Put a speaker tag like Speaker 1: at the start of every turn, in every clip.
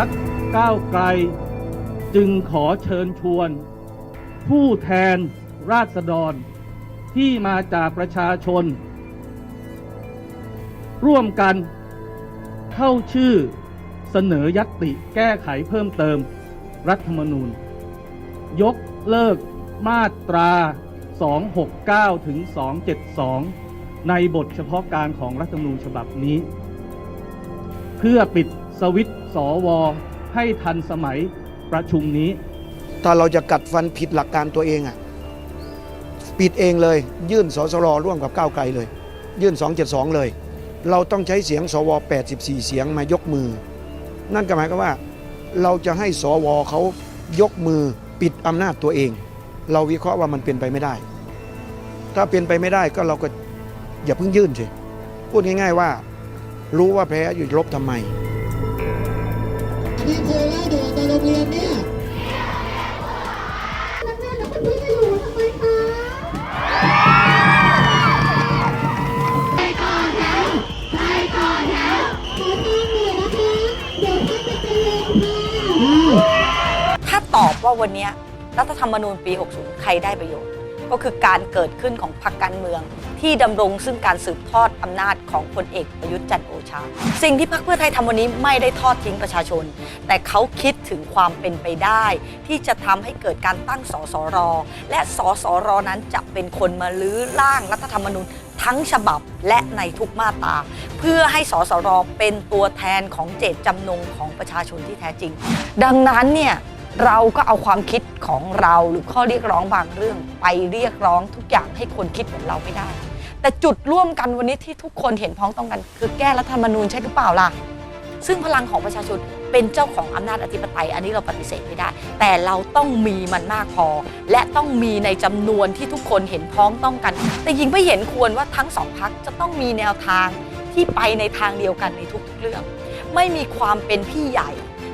Speaker 1: พักก้าวไกล จึงขอเชิญชวน ผู้แทนราษฎร ที่มาจากประชาชน ร่วมกันเข้าชื่อเสนอยัตติแก้ไขเพิ่มเติมรัฐธรรมนูญ ยกเลิกมาตรา 269 ถึง 272 ในบทเฉพาะการของรัฐธรรมนูญฉบับนี้ เพื่อปิด สวิตสวให้ทันสมัยประชุมนี้
Speaker 2: ถ้าเราจะกัดฟันผิดหลักการตัวเองอะปิดเองเลย ยื่นสสรร่วมกับก้าวไกลเลย ยื่น 272 เลย เราต้องใช้เสียงสว 84 เสียงมายกมือ นั่นก็หมายความว่า เราจะให้สวเขายกมือปิดอำนาจตัวเอง เราวิเคราะห์ว่ามันเป็นไปไม่ได้ ถ้าเป็นไปไม่ได้ก็เราก็อย่าเพิ่งยื่นสิพูดง่าย ๆว่า รู้ว่าแพ้อยู่ลบทำไม
Speaker 3: ที่เคยเล่าอยู่ตอนโรงเรียนเนี่ย
Speaker 4: นักเรียนแล้วคุณพี่จะอยู่ทำไมคะไปต่อแถวไปต่อแถวขอตั้งหน่อยนะคะ เดี๋ยวท่านจะเป็นลมค่ะ
Speaker 5: ถ้าตอบว่าวันเนี้ยรัฐธรรมนูญปี 60 ใครได้ประโยชน์ ก็คือการเกิดขึ้นของพรรคการเมือง ที่ดำรงซึ่งการสืบทอดอำนาจของพลเอกประยุทธ์จันทร์โอชา สิ่งที่พรรคเพื่อไทยทำวันนี้ไม่ได้ทอดทิ้งประชาชน แต่เขาคิดถึงความเป็นไปได้ ที่จะทำให้เกิดการตั้งสสร และสสรนั้นจะเป็นคนมาลื้อร่างรัฐธรรมนูญทั้งฉบับและในทุกมาตราเพื่อให้สสรเป็นตัวแทนของเจตจำนงของประชาชนที่แท้จริง ดังนั้นเนี่ยเราก็เอาความคิดของเราหรือข้อเรียกร้องบางเรื่อง ไปเรียกร้องทุกอย่างให้คนคิดเหมือนเราไม่ได้ แต่จุดร่วมกันวันนี้ที่ทุกคนเห็นพ้องต้องกัน คือแก้รัฐธรรมนูญใช่หรือเปล่าล่ะ ซึ่งพลังของประชาชนเป็นเจ้าของอำนาจอธิปไตย อันนี้เราปฏิเสธไม่ได้ แต่เราต้องมีมันมากพอ และต้องมีในจำนวนที่ทุกคนเห็นพ้องต้องกัน แต่ยิงไม่เห็นควรว่าทั้งสองพักจะต้องมีแนวทางที่ไปในทางเดียวกันในทุกๆเรื่อง ไม่มีความเป็นพี่ใหญ่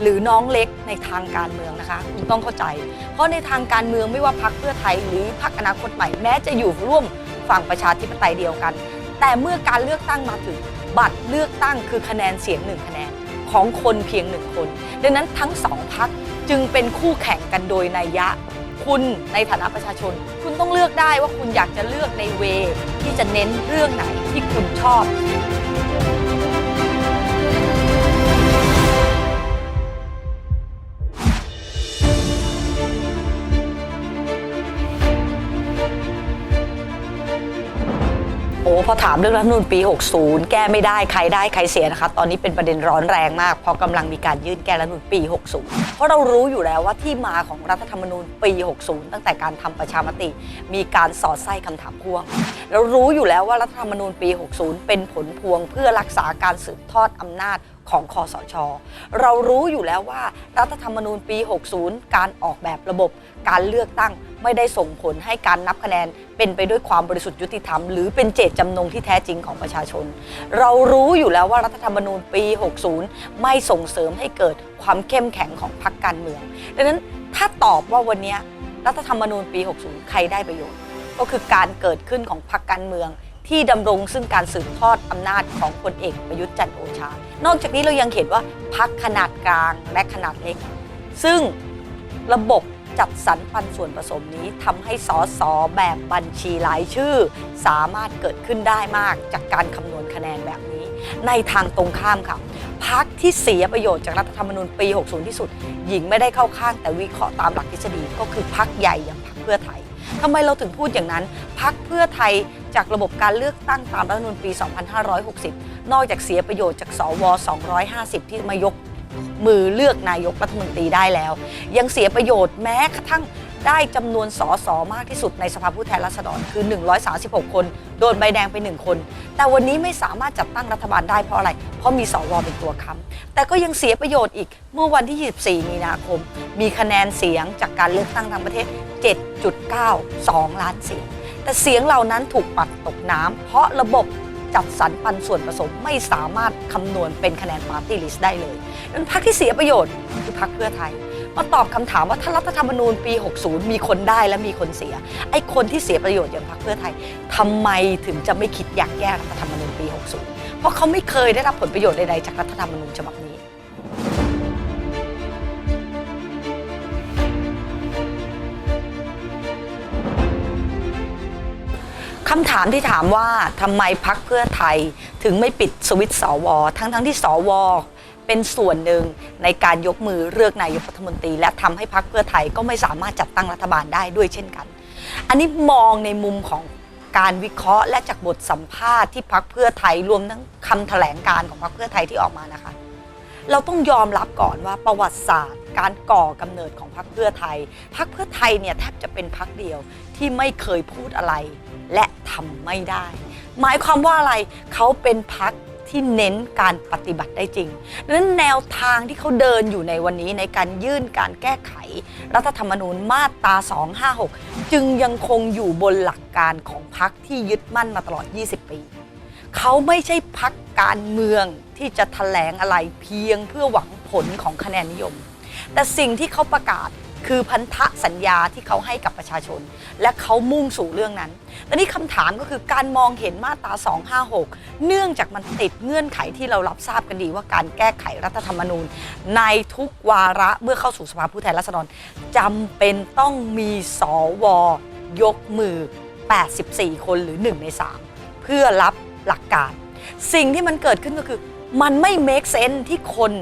Speaker 5: หรือน้องเล็กในทางการเมืองนะคะคุณต้องเข้าใจ เพราะในทางการเมืองไม่ว่าพักเพื่อไทยหรือพักอนาคตใหม่แม้จะอยู่ร่วม ฝั่งประชาธิปไตยเดียวกัน แต่เมื่อการเลือกตั้งมาถึง บัตรเลือกตั้งคือคะแนนเสียงหนึ่งคะแนนของคนเพียงหนึ่งคน ดังนั้นทั้งสองพักจึงเป็นคู่แข่งกันโดยนัยยะ คุณในฐานะประชาชน คุณต้องเลือกได้ว่าคุณอยากจะเลือกในเว ที่จะเน้นเรื่องไหนที่คุณชอบ พอถามเรื่องรัฐธรรมนูญปี 60 แก้ไม่ได้ใครได้ใครเสียนะคะ ตอนนี้เป็นประเด็นร้อนแรงมากเพราะกำลังมีการยื่นแก้รัฐธรรมนูญปี 60 เพราะเรารู้อยู่แล้วว่าที่มาของรัฐธรรมนูญปี 60 ตั้งแต่การทำประชามติ มีการสอดไส้คำถามพ่วง เรารู้อยู่แล้วว่ารัฐธรรมนูญปี 60 เป็นผลพวงเพื่อรักษาการสืบทอดอำนาจของคอสช เรารู้อยู่แล้วว่ารัฐธรรมนูญปี 60 การออกแบบระบบ การเลือกตั้ง ไม่ได้ส่งผลให้การนับคะแนนเป็นไปด้วยความบริสุทธิ์ยุติธรรม หรือเป็นเจตจำนงที่แท้จริงของประชาชน เรารู้อยู่แล้วว่ารัฐธรรมนูญปี 60 ไม่ส่งเสริมให้เกิดความเข้มแข็งของพรรคการเมือง ดังนั้นถ้าตอบว่าวันนี้รัฐธรรมนูญปี 60 ใครได้ประโยชน์ ก็คือการเกิดขึ้นของพรรคการเมือง ที่ดำรงซึ่งการสืบทอดอำนาจของพลเอกประยุทธ์จันทร์โอชา นอกจากนี้เรายังเห็นว่าพรรคขนาดกลางและขนาดเล็ก ซึ่งระบบ จัดสรรปันส่วนผสมนี้ทำให้สอสอแบบบัญชีรายชื่อ สามารถเกิดขึ้นได้มากจากการคำนวณคะแนนแบบนี้ ในทางตรงข้ามค่ะพักที่เสียประโยชน์จากรัฐธรรมนูญปี 60 ที่สุด หญิงไม่ได้เข้าข้างแต่วิเคราะห์ตามหลักทฤษฎีก็คือพักใหญ่อย่างพักเพื่อไทยทำไมเราถึงพูดอย่างนั้น พักเพื่อไทยจากระบบการเลือกตั้งตามรัฐธรรมนูญปี 2560 นอกจากเสียประโยชน์จากสว 250 ที่มายก มือเลือกนายกรัฐมนตรีได้แล้ว ยังเสียประโยชน์แม้กระทั่งได้จำนวนสอสอมากที่สุดในสภาผู้แทนราษฎรคือ 136 คน โดนใบแดงไป 1 คน แต่วันนี้ไม่สามารถจัดตั้งรัฐบาลได้เพราะอะไร เพราะมีสวเป็นตัวค้ำแต่ก็ยังเสียประโยชน์อีกเมื่อวันที่ 24 มีนาคม มีคะแนนเสียงจากการเลือกตั้งทั้งประเทศ 7.92 ล้านเสียง แต่เสียงเหล่านั้นถูกปัดตกน้ำเพราะระบบ จัดสรรปันส่วนผสมไม่สามารถคำนวณเป็นคะแนนปาร์ตี้ลิสต์ได้เลยนั้นพรรคที่เสียประโยชน์คือพรรคเพื่อไทย มาตอบคำถามว่าถ้ารัฐธรรมนูญปี 60 มีคนได้และมีคนเสีย ไอ้คนที่เสียประโยชน์อย่างพรรคเพื่อไทยทำไมถึงจะไม่คิดอยากแก้รัฐธรรมนูญปี 60 เพราะเขาไม่เคยได้รับผลประโยชน์ใดๆจากรัฐธรรมนูญฉบับนี้ คำถามที่ถามว่าทำไมพักเพื่อไทยถึงไม่ปิดสวิตช์สวทั้งทั้งที่สวเป็นส่วนหนึ่งในการยกมือเลือกนายกรัฐมนตรี และทำให้พักเพื่อไทยก็ไม่สามารถจัดตั้งรัฐบาลได้ด้วยเช่นกัน อันนี้มองในมุมของการวิเคราะห์ และจากบทสัมภาษณ์ที่พักเพื่อไทยรวมทั้งคำแถลงการของพักเพื่อไทยที่ออกมานะคะ เราต้องยอมรับก่อนว่าประวัติศาสตร์ การก่อกำเนิดของพรรคเพื่อไทยพรรคเพื่อไทยเนี่ยแทบจะเป็นพรรคเดียวที่ไม่เคยพูดอะไร และทำไม่ได้ หมายความว่าอะไรเขาเป็นพรรคที่เน้นการปฏิบัติได้จริงดังนั้นแนวทางที่เขาเดินอยู่ในวันนี้ในการยื่นการแก้ไข รัฐธรรมนูญมาตรา 256 จึงยังคงอยู่บนหลักการของพรรคที่ยึดมั่นมาตลอด 20 ปี เขาไม่ใช่พักการเมืองที่จะแถลงอะไรเพียงเพื่อหวังผลของคะแนนนิยม แต่สิ่งที่เขาประกาศ คือพันธสัญญาที่เขาให้กับประชาชน และเขามุ่งสู่เรื่องนั้นแต่นี่คำถามก็คือการมองเห็นมาตรา 256 เนื่องจากมันติดเงื่อนไขที่เรารับทราบกันดีว่าการแก้ไขรัฐธรรมนูญ ในทุกวาระเมื่อเข้าสู่สภาผู้แทนราษฎรจำเป็นต้องมีสวยกมือ 84 คนหรือ 1 ใน 3 เพื่อรับหลักการ สิ่งที่มันเกิดขึ้นก็คือ มันไม่ make sense ที่คน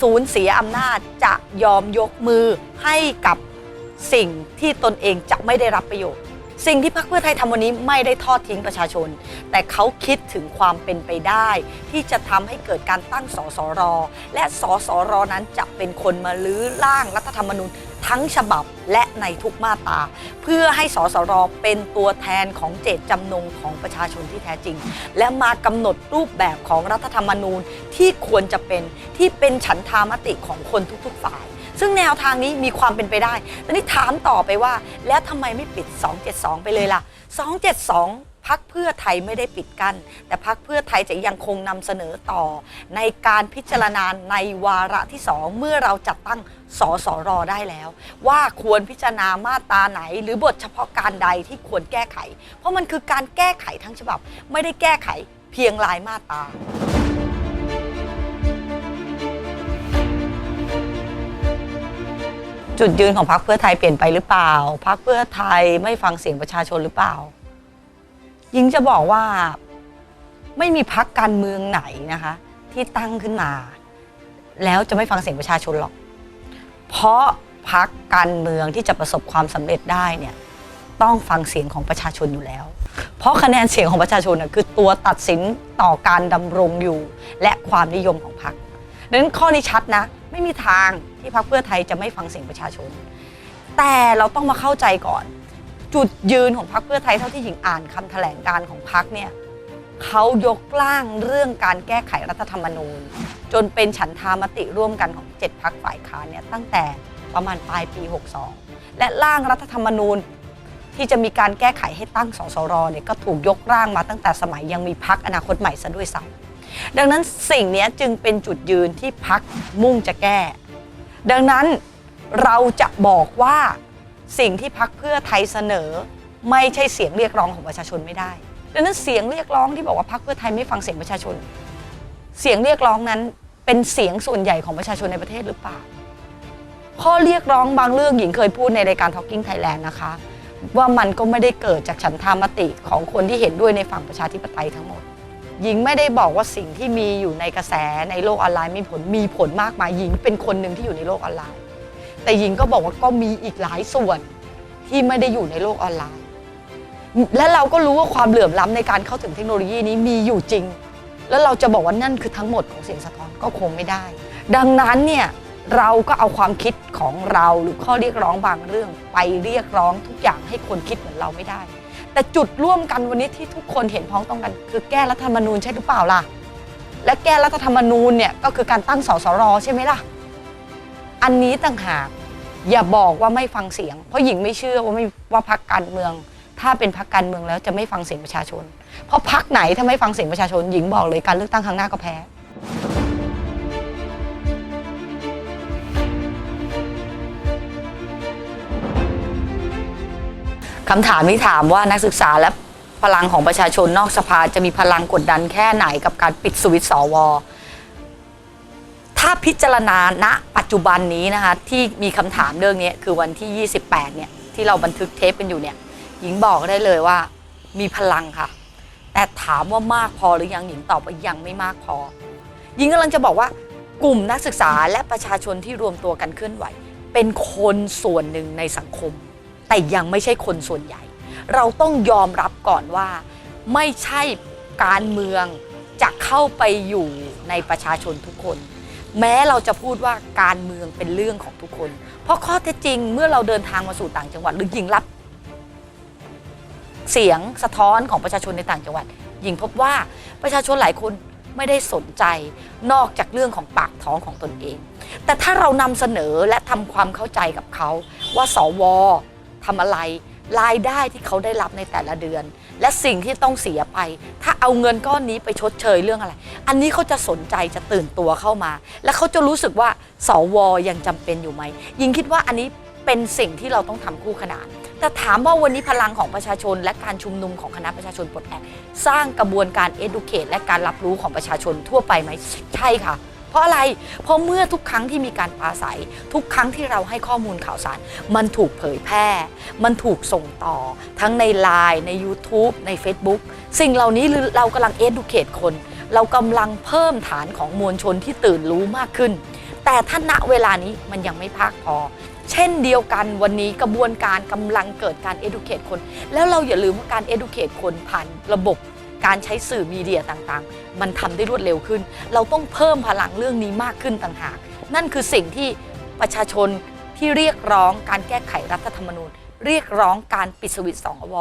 Speaker 5: สูญเสียอำนาจจะยอมยกมือให้กับสิ่งที่ตนเองจะไม่ได้รับประโยชน์ สิ่งที่พรรคเพื่อไทยทำวันนี้ไม่ได้ทอดทิ้งประชาชน แต่เขาคิดถึงความเป็นไปได้ ที่จะทำให้เกิดการตั้งสสร และสสรนั้นจะเป็นคนมาลื้อร่างรัฐธรรมนูญ ทั้งฉบับและในทุกมาตราเพื่อให้สสรเป็นตัวแทนของเจตจำนงของประชาชนที่แท้จริง และมากำหนดรูปแบบของรัฐธรรมนูญที่ควรจะเป็นที่เป็นฉันทามติของคนทุกๆฝ่าย ซึ่งแนวทางนี้มีความเป็นไปได้แต่นี่ถามต่อไปว่า แล้วทำไมไม่ปิด 272 ไปเลยล่ะ 272 พักเพื่อไทยไม่ได้ปิดกั้นแต่พักเพื่อไทยจะยังคงนำเสนอต่อ ในการพิจารณาในวาระที่2เมื่อเราจัดตั้งสสรได้แล้ว ว่าควรพิจารณามาตราไหน หรือบทเฉพาะการใดที่ควรแก้ไข เพราะมันคือการแก้ไขทั้งฉบับ ไม่ได้แก้ไขเพียงรายมาตราจุดยืนของพรรคเพื่อไทยเปลี่ยนไปหรือเปล่า พรรคเพื่อไทยไม่ฟังเสียงประชาชนหรือเปล่า ยิงจะบอกว่าไม่มีพรรคการเมืองไหนนะคะ ที่ตั้งขึ้นมา แล้วจะไม่ฟังเสียงประชาชนหรอก เพราะพรรคการเมืองที่จะประสบความสำเร็จได้เนี่ยต้องฟังเสียงของประชาชนอยู่แล้ว เพราะคะแนนเสียงของประชาชนน่ะคือตัวตัดสินต่อการดำรงอยู่ และความนิยมของพรรคดังนั้นข้อนี้ชัดนะ ไม่มีทางที่พรรคเพื่อไทยจะไม่ฟังเสียงประชาชน แต่เราต้องมาเข้าใจก่อน จุดยืนของพรรคเพื่อไทยเท่าที่หญิงอ่านคำแถลงการของพรรคเนี่ยเขายกร่างเรื่องการแก้ไขรัฐธรรมนูญ จนเป็นฉันทามติร่วมกันของ 7พักฝ่ายค้านเนี่ยตั้งแต่ประมาณปลายปี 62 และร่างรัฐธรรมนูญที่จะมีการแก้ไขให้ตั้งสสรเนี่ยก็ถูกยกร่างมาตั้งแต่สมัยยังมีพักอนาคตใหม่ซะด้วยซ้ำดังนั้นสิ่งนี้จึงเป็นจุดยืนที่พักมุ่งจะแก้ ดังนั้นเราจะบอกว่า สิ่งที่พักเพื่อไทยเสนอ ไม่ใช่เสียงเรียกร้องของประชาชนไม่ได้ดังนั้นเสียงเรียกร้องที่บอกว่าพักเพื่อไทยไม่ฟังเสียงประชาชน เสียงเรียกร้องนั้นเป็นเสียงส่วนใหญ่ของประชาชนในประเทศหรือเปล่า ข้อเรียกร้องบางเรื่องหญิงเคยพูดในรายการ Talking Thailand นะคะ ว่ามันก็ไม่ได้เกิดจากฉันทามติของคนที่เห็นด้วยในฝั่งประชาธิปไตยทั้งหมดหญิงไม่ได้บอกว่าสิ่งที่มีอยู่ในกระแสในโลกออนไลน์มีผลมีผลมากมายหญิงเป็นคนหนึ่งที่อยู่ในโลกออนไลน์ แต่หญิงก็บอกว่าก็มีอีกหลายส่วนที่ไม่ได้อยู่ในโลกออนไลน์ และเราก็รู้ว่าความเหลื่อมล้ำในการเข้าถึงเทคโนโลยีนี้มีอยู่จริง แล้วเราจะบอกว่านั่นคือทั้งหมดของเสียงสะท้อนก็คงไม่ได้ ดังนั้นเนี่ยเราก็เอาความคิดของเราหรือข้อเรียกร้องบางเรื่อง ไปเรียกร้องทุกอย่างให้คนคิดเหมือนเราไม่ได้ แต่จุดร่วมกันวันนี้ที่ทุกคนเห็นพ้องต้องกัน คือแก้รัฐธรรมนูญใช่หรือเปล่าล่ะ และแก้รัฐธรรมนูญเนี่ยก็คือการตั้งสสรใช่ไหมล่ะ อันนี้ต่างหากอย่าบอกว่าไม่ฟังเสียง เพราะหญิงไม่เชื่อว่าไม่ว่าพักการเมือง ถ้าเป็นพักการเมืองแล้วจะไม่ฟังเสียงประชาชน เพราะพักไหนถ้าไม่ฟังเสียงประชาชน หญิงบอกเลยการเลือกตั้งครั้งหน้าก็แพ้คำถามที่ถามว่านักศึกษาและพลังของประชาชนนอกสภาจะมีพลังกดดันแค่ไหนกับการปิดสวิตช์สว ถ้าพิจารณาณปัจจุบันนี้นะคะที่มีคำถามเรื่องนี้คือวันที่ 28 เนี่ยที่เราบันทึกเทปกันอยู่เนี่ยหญิงบอกได้เลยว่ามีพลังค่ะ แต่ถามว่ามากพอหรือยังหญิงตอบว่ายังไม่มากพอ หญิงกำลังจะบอกว่ากลุ่มนักศึกษาและประชาชนที่รวมตัวกันเคลื่อนไหว เป็นคนส่วนหนึ่งในสังคม แต่ยังไม่ใช่คนส่วนใหญ่ เราต้องยอมรับก่อนว่า ไม่ใช่การเมืองจะเข้าไปอยู่ในประชาชนทุกคน แม้เราจะพูดว่าการเมืองเป็นเรื่องของทุกคน เพราะข้อเท็จจริงเมื่อเราเดินทางมาสู่ต่างจังหวัด หรือหญิงรับ เสียงสะท้อนของประชาชนในต่างจังหวัดหญิงพบว่าประชาชนหลายคนไม่ได้สนใจนอกจากเรื่องของปากท้องของตนเอง แต่ถ้าเรานำเสนอและทำความเข้าใจกับเขา ว่าสวทำอะไรรายได้ที่เขาได้รับในแต่ละเดือน และสิ่งที่ต้องเสียไป ถ้าเอาเงินก้อนนี้ไปชดเชยเรื่องอะไร อันนี้เขาจะสนใจจะตื่นตัวเข้ามา และเขาจะรู้สึกว่าสวยังจำเป็นอยู่ไหมยิงคิดว่าอันนี้เป็นสิ่งที่เราต้องทำคู่ขนาน แต่ถามว่าวันนี้พลังของประชาชน และการชุมนุมของคณะประชาชนปลดแอกสร้างกระบวนการ educate และการรับรู้ของประชาชนทั่วไปไหมใช่ค่ะ เพราะอะไร เพราะเมื่อทุกครั้งที่มีการปราศัย ทุกครั้งที่เราให้ข้อมูลข่าวสาร มันถูกเผยแพร่ มันถูกส่งต่อ ทั้งใน Line ใน YouTube ใน Facebook สิ่งเหล่านี้เรากำลัง educate คน เรากำลังเพิ่มฐานของมวลชนที่ตื่นรู้มากขึ้น แต่ถ้าณเวลานี้มันยังไม่พากพอเช่นเดียวกันวันนี้กระบวนการกำลังเกิดการ educate คน แล้วเราอย่าลืมว่าการ educate คนผ่านระบบ การใช้สื่อมีเดียต่างๆ มันทำได้รวดเร็วขึ้น เราต้องเพิ่มพลังเรื่องนี้มากขึ้นต่างหาก นั่นคือสิ่งที่ประชาชนที่เรียกร้องการแก้ไขรัฐธรรมนูญ เรียกร้องการปิดสวิตสองอว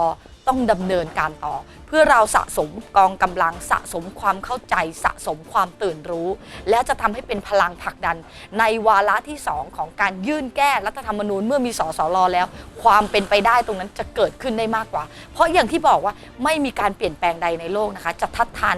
Speaker 5: ต้องดำเนินการต่อ เพื่อเราสะสมกองกำลังสะสมความเข้าใจสะสมความตื่นรู้ และจะทำให้เป็นพลังผลักดัน ในวาระที่2ของการยื่นแก้รัฐธรรมนูญเมื่อมีสสรแล้ว ความเป็นไปได้ตรงนั้นจะเกิดขึ้นได้มากกว่า เพราะอย่างที่บอกว่าไม่มีการเปลี่ยนแปลงใดในโลกนะคะ จะทัดทาน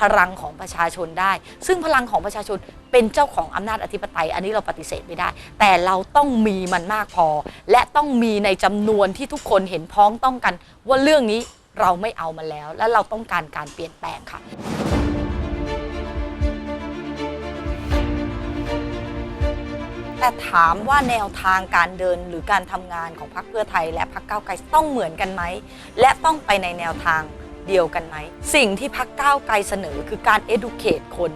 Speaker 5: พลังของประชาชนได้ ซึ่งพลังของประชาชนเป็นเจ้าของอำนาจอธิปไตย อันนี้เราปฏิเสธไม่ได้ แต่เราต้องมีมันมากพอ และต้องมีในจำนวนที่ทุกคนเห็นพ้องต้องกัน ว่าเรื่องนี้เราไม่เอามันแล้ว และเราต้องการการเปลี่ยนแปลงค่ะแต่ถามว่าแนวทางการเดินหรือการทำงานของพรรคเพื่อไทย และพรรคก้าวไกลต้องเหมือนกันไหม และต้องไปในแนวทาง เดียวกันไหม สิ่งที่พรรคก้าวไกลเสนอคือการ educate คน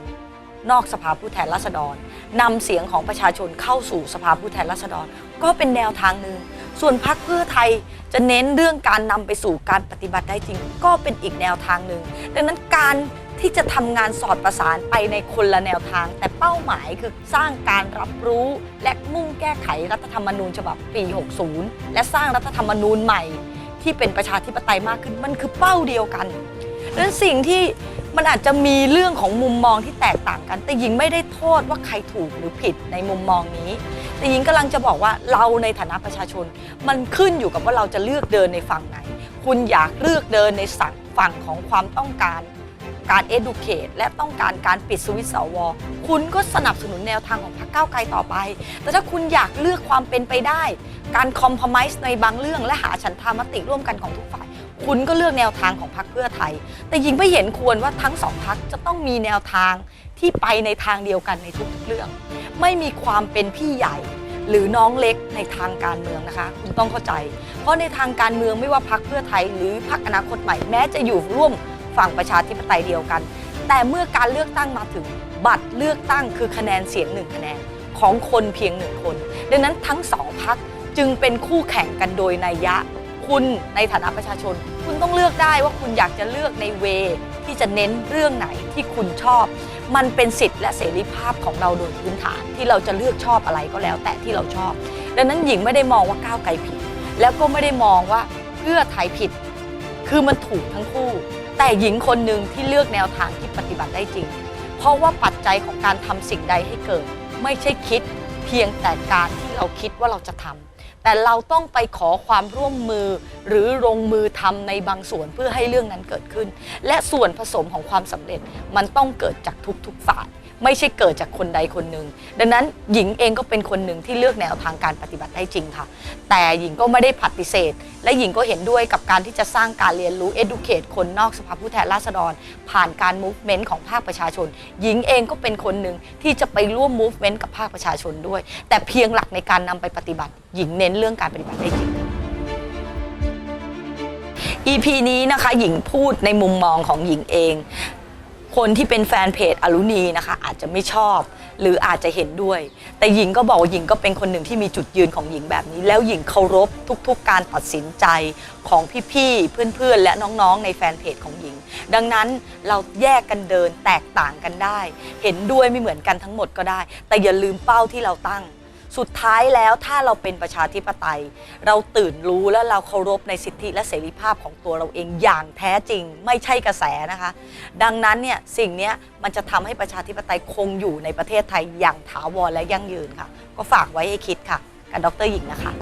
Speaker 5: นอกสภาผู้แทนราษฎรนำเสียงของประชาชนเข้าสู่สภาผู้แทนราษฎร ก็เป็นแนวทางหนึ่ง ส่วนพรรคเพื่อไทยจะเน้นเรื่องการนำไปสู่การปฏิบัติได้จริง ก็เป็นอีกแนวทางหนึ่ง ดังนั้นการที่จะทำงานสอดประสานไปในคนละแนวทาง แต่เป้าหมายคือสร้างการรับรู้และมุ่งแก้ไขรัฐธรรมนูญฉบับปี 60 และสร้างรัฐธรรมนูญใหม่ ที่เป็นประชาธิปไตยมากขึ้นมันคือเป้าเดียวกันดังนั้นสิ่งที่มันอาจจะมีเรื่องของมุมมองที่แตกต่างกัน แต่หญิงไม่ได้โทษว่าใครถูกหรือผิดในมุมมองนี้ แต่หญิงกำลังจะบอกว่าเราในฐานะประชาชน มันขึ้นอยู่กับว่าเราจะเลือกเดินในฝั่งไหน คุณอยากเลือกเดินในสังฝั่งของความต้องการ การ educate และต้องการการปิดสวิตช์สวคุณก็สนับสนุนแนวทางของพรรคก้าวไกลต่อไป แต่ถ้าคุณอยากเลือกความเป็นไปได้ การคอมพ o m i s e ในบางเรื่อง และหาฉันทามติร่วมกันของทุกฝ่าย คุณก็เลือกแนวทางของพรรคเพื่อไทย แต่ยิงไม่เห็นควรว่าทั้งสองพรรคจะต้องมีแนวทางที่ไปในทางเดียวกันในทุกๆเรื่อง ไม่มีความเป็นพี่ใหญ่หรือน้องเล็กในทางการเมืองนะคะคุณต้องเข้าใจ เพราะในทางการเมืองไม่ว่าพรรคเพื่อไทย หรือพรรคอนาคตใหม่แม้จะอยู่ร่วม ฝั่งประชาธิปไตยเดียวกัน แต่เมื่อการเลือกตั้งมาถึงบัตรเลือกตั้งคือคะแนนเสียงหนึ่งคะแนนของคนเพียงหนึ่งคน ดังนั้นทั้งสองพรรคจึงเป็นคู่แข่งกันโดยนัยยะ คุณในฐานะประชาชน คุณต้องเลือกได้ว่าคุณอยากจะเลือกในเว ที่จะเน้นเรื่องไหนที่คุณชอบ มันเป็นสิทธิ์และเสรีภาพของเราโดยพื้นฐานที่เราจะเลือกชอบอะไรก็แล้ว แต่ที่เราชอบ ดังนั้นหญิงไม่ได้มองว่าก้าวไกลผิด แล้วก็ไม่ได้มองว่าเพื่อไทยผิด คือมันถูกทั้งคู่ แต่หญิงคนหนึ่งที่เลือกแนวทางที่ปฏิบัติได้จริง เพราะว่าปัจจัยของการทำสิ่งใดให้เกิด ไม่ใช่คิดเพียงแต่การที่เราคิดว่าเราจะทำแต่เราต้องไปขอความร่วมมือ หรือลงมือทำในบางส่วนเพื่อให้เรื่องนั้นเกิดขึ้น และส่วนผสมของความสำเร็จมันต้องเกิดจากทุกๆฝ่าย ไม่ใช่เกิดจากคนใดคนหนึ่งดังนั้นหญิงเองก็เป็นคนหนึ่งที่เลือกแนวทางการปฏิบัติได้จริงค่ะ แต่หญิงก็ไม่ได้ปฏิเสธ และหญิงก็เห็นด้วยกับการที่จะสร้างการเรียนรู้ educate คนนอกสภาผู้แทนราษฎร ผ่านการ movement ของภาคประชาชน หญิงเองก็เป็นคนหนึ่งที่จะไปร่วม movement กับภาคประชาชนด้วย แต่เพียงหลักในการนำไปปฏิบัติ หญิงเน้นเรื่องการปฏิบัติได้จริง EP นี้นะคะหญิงพูดในมุมมองของหญิงเอง คนที่เป็นแฟนเพจอลุนีนะคะ อาจจะไม่ชอบ หรืออาจจะเห็นด้วย แต่หญิงก็บอกว่าหญิงก็เป็นคนหนึ่งที่มีจุดยืนของหญิงแบบนี้ แล้วหญิงเคารพทุกๆ การตัดสินใจของพี่ๆเพื่อนๆ และน้องๆ ในแฟนเพจของหญิง ดังนั้นเราแยกกันเดินแตกต่างกันได้ เห็นด้วยไม่เหมือนกันทั้งหมดก็ได้ แต่อย่าลืมเป้าที่เราตั้ง สุดท้ายแล้วถ้าเราเป็นประชาธิปไตย เราตื่นรู้และเราเคารพในสิทธิและเสรีภาพของตัวเราเองอย่างแท้จริง ไม่ใช่กระแสนะคะ ดังนั้นเนี่ยสิ่งนี้มันจะทำให้ประชาธิปไตยคงอยู่ในประเทศไทยอย่างถาวรและยั่งยืนค่ะ ก็ฝากไว้ให้คิดค่ะ กับดรหญิงนะคะ